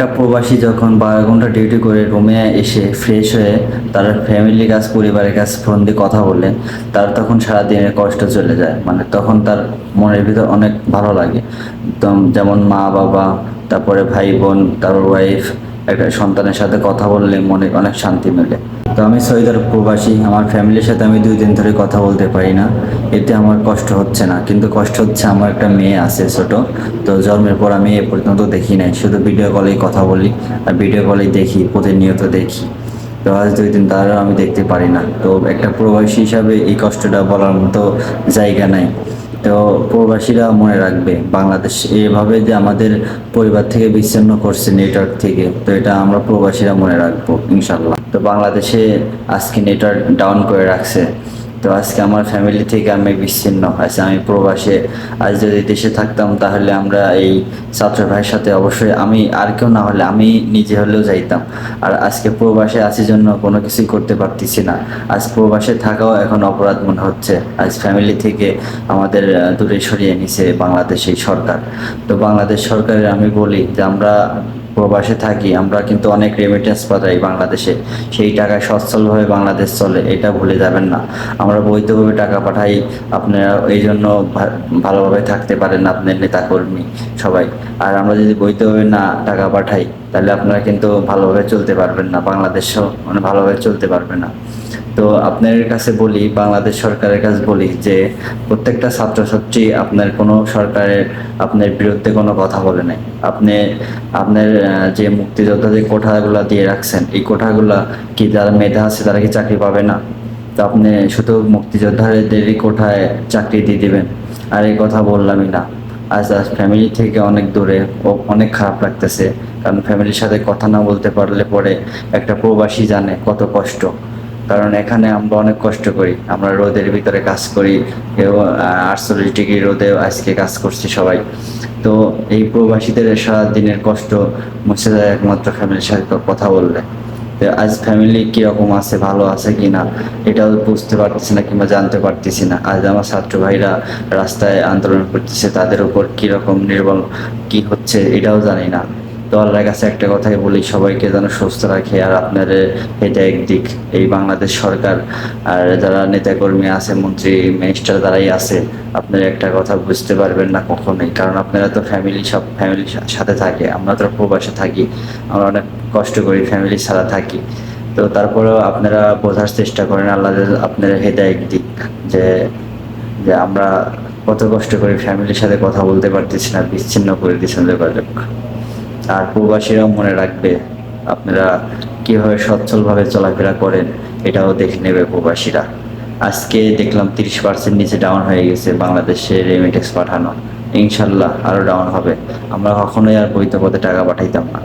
একটা প্রবাসী যখন বারো ঘণ্টা ডিউটি করে রুমে এসে ফ্রেশ হয়ে তার ফ্যামিলি কাজ, পরিবারের কাছ ফোন দিয়ে কথা বলে, তার তখন সারাদিনের কষ্ট চলে যায়। মানে তখন তার মনের ভিতর অনেক ভালো লাগে। যেমন মা বাবা তারপরে ভাই বোন তারপর ওয়াইফ একটা সন্তানের সাথে কথা বললে মনে অনেক শান্তি মেলে। তো আমি সৈদার প্রবাসী, আমার ফ্যামিলির সাথে আমি দুই দিন ধরে কথা বলতে পারি না। এতে আমার কষ্ট হচ্ছে না, কিন্তু কষ্ট হচ্ছে আমার একটা মেয়ে আছে ছোট। তো জন্মের পর আমি এ পর্যন্ত দেখি নাই, শুধু ভিডিও কলেই কথা বলি আর ভিডিও কলেই দেখি, প্রতিনিয়ত দেখি। তো আজ দুই দিন তারও আমি দেখতে পারি না। তো একটা প্রবাসী হিসাবে এই কষ্টটা বলার মতো জায়গা নাই। তো প্রবাসীরা মনে রাখবে, বাংলাদেশ এভাবে যে আমাদের পরিবার থেকে বিচ্ছিন্ন করছে নেটওয়ার্ক থেকে, তো এটা আমরা প্রবাসীরা মনে রাখব, ইনশাল্লাহ। তো বাংলাদেশে আজকে নেটওয়ার্ক ডাউন করে রাখছে। তো আজকে আমার ফ্যামিলি থেকে আমি বিচ্ছিন্ন। আজকে আমি প্রবাসে, আজ যদি দেশে থাকতাম তাহলে আমরা এই ছাত্র ভাইয়ের সাথে অবশ্যই আমি আর কেউ না হলে আমি নিজে হলেও যাইতাম। আর আজকে প্রবাসে আছি জন্য কোনো কিছুই করতে পারতেছি না। আজ প্রবাসে থাকাও এখন অপরাধ মনে হচ্ছে। আজ ফ্যামিলি থেকে আমাদের দূরে সরিয়ে নিছে বাংলাদেশ এই সরকার। তো বাংলাদেশ সরকারের আমি বলি যে আমরা প্রবাসে থাকি, আমরা কিন্তু অনেক রেমিটেন্স পাঠাই বাংলাদেশে। সেই টাকায় সচ্ছলভাবে বাংলাদেশ চলে, এটা ভুলে যাবেন না। আমরা বৈধভাবে টাকা পাঠাই, আপনারা এই জন্য ভালোভাবে থাকতে পারেন আপনার নেতাকর্মী সবাই। আর আমরা যদি বৈধভাবে না টাকা পাঠাই, তাহলে আপনারা কিন্তু ভালোভাবে চলতে পারবেন না বাংলাদেশও মানে ভালোভাবে চলতে পারবে না। তো আপনার কাছে বলি, বাংলাদেশ সরকারের কাছে বলি যে, প্রত্যেকটা ছাত্রছাত্রী আপনার কোনো সরকারের, আপনার বিরুদ্ধে কোনো কথা বলে নাই। আপনি, আপনার যে মুক্তিযোদ্ধাদের কোঠাগুলো দিয়ে রাখছেন, এই কোঠাগুলা কি যারা মেধা আছে তারা কি চাকরি পাবে না? তো আপনি শুধু মুক্তিযোদ্ধাদেরই কোঠায় চাকরি দিয়ে দিবেন। আর এই কথা বললামই না। আজ আজ ফ্যামিলি থেকে অনেক দূরে ও অনেক খারাপ লাগতেছে। কারণ ফ্যামিলির সাথে কথা না বলতে পারলে পরে একটা প্রবাসী জানে কত কষ্ট। কারণ এখানে আমরা অনেক কষ্ট করি। আমরা রোদের ভিতরে কাজ করি কেউ আটচল্লিশ ডিগ্রি রোদে আজকে কাজ করছি সবাই। তো এই প্রবাসীদের সারা দিনের কষ্ট মুছে যায় একমাত্র ফ্যামিলির সাথে কথা বললে। আজ ফ্যামিলি কীরকম আছে, ভালো আছে কি না এটাও বুঝতে পারতেছি না কিংবা জানতে পারতেছি না। আজ আমার ছাত্র ভাইরা রাস্তায় আন্দোলন করতেছে, তাদের উপর কীরকম নির্বল কি হচ্ছে এটাও জানি না। তো আল্লাহর কাছে একটা কথাই বলি, সবাইকে যেন সুস্থ রাখে। আর আপনাদের এটা একদিক, এই বাংলাদেশ সরকার, আর যারা নেতাকর্মী আছে, মন্ত্রী মিনিস্টার যারাই আছে, আপনারা একটা কথা বুঝতে পারবেন না কখনোই। কারণ আপনারা তো ফ্যামিলি সব ফ্যামিলির সাথে থাকে, আমরা তো প্রবাসে থাকি, আমরা অনেক কষ্ট করি ফ্যামিলি ছাড়া থাকি। তো তারপরেও আপনারা বোঝার চেষ্টা করেন, আল্লাহ আপনার হেদায়ক দিক যে যে আমরা কত কষ্ট করে ফ্যামিলির সাথে কথা বলতে পারতেছি না, বিচ্ছিন্ন করে দিচ্ছেন যোগাযোগ আর প্রবাসীরাও মনে রাখবে আপনারা কীভাবে সচ্ছলভাবে চলাফেরা করেন, এটাও দেখে নেবে প্রবাসীরা। আজকে দেখলাম তিরিশ পার্সেন্ট নিচে ডাউন হয়ে গেছে বাংলাদেশে রেমিটেক্স পাঠানো। ইনশাল্লাহ আরও ডাউন হবে। আমরা কখনোই আর বৈধ পথে টাকা পাঠাইতাম না।